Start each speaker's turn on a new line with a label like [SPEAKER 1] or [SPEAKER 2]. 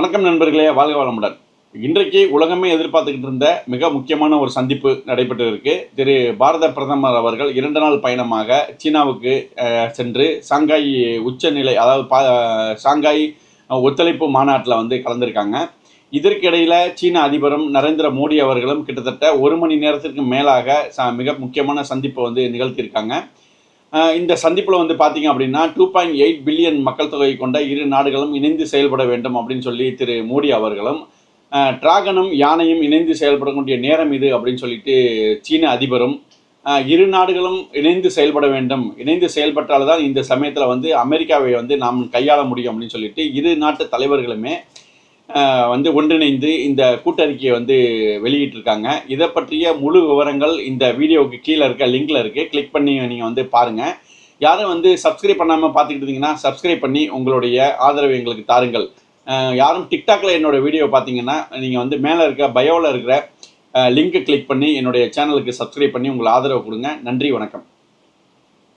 [SPEAKER 1] வணக்கம் நண்பர்களே வாழ்க வளமுடன். இன்றைக்கு உலகமே எதிர்பார்த்துக்கிட்டு இருந்த மிக முக்கியமான ஒரு சந்திப்பு நடைபெற்று இருக்கு திரு. பாரத பிரதமர் அவர்கள் இரண்டு நாள் பயணமாக சீனாவுக்கு சென்று சாங்காய் உச்சநிலை அதாவது பா சாங்காய் ஒத்துழைப்பு மாநாட்டில் வந்து கலந்திருக்காங்க. இதற்கிடையில் சீன அதிபரும் நரேந்திர மோடி அவர்களும் கிட்டத்தட்ட ஒரு மணி நேரத்திற்கு மேலாக ச- மிக முக்கியமான சந்திப்பை வந்து நிகழ்த்தியிருக்காங்க. இந்த சந்திப்பில் வந்து பார்த்தீங்க அப்படின்னா டூ பாயிண்ட் எயிட் பில்லியன் மக்கள் தொகை கொண்ட இரு நாடுகளும் இணைந்து செயல்பட வேண்டும் அப்படின்னு சொல்லி திரு மோடி அவர்களும் டிராகனும் யானையும் இணைந்து செயல்படக்கூடிய நேரம் இது அப்படின்னு சொல்லிட்டு சீன அதிபரும் இரு நாடுகளும் இணைந்து செயல்பட வேண்டும். இணைந்து செயல்பட்டால்தான் இந்த சமயத்தில் வந்து அமெரிக்காவை வந்து நாம் கையாள முடியும் அப்படின்னு சொல்லிட்டு இரு நாட்டு தலைவர்களுமே வந்து ஒன்றிணைந்து இந்த கூட்டறிக்கையை வந்து வெளியிட்டிருக்காங்க. இதை பற்றிய முழு விவரங்கள் இந்த வீடியோவுக்கு கீழே இருக்க லிங்க்ல இருக்கு. கிளிக் பண்ணி நீங்கள் வந்து பாருங்கள் யாரும் வந்து சப்ஸ்கிரைப் பண்ணாமல் பார்த்துக்கிட்டு இருந்தீங்கன்னா சப்ஸ்கிரைப் பண்ணி உங்களுடைய ஆதரவு எங்களுக்கு தாருங்கள். யாரும் டிக்டாக்ல என்னோட வீடியோ பார்த்தீங்கன்னா நீங்கள் வந்து மேலே இருக்க பயோவில் இருக்கிற லிங்க்கை கிளிக் பண்ணி என்னுடைய சேனலுக்கு சப்ஸ்கிரைப் பண்ணி உங்கள் ஆதரவு கொடுங்க. நன்றி வணக்கம்.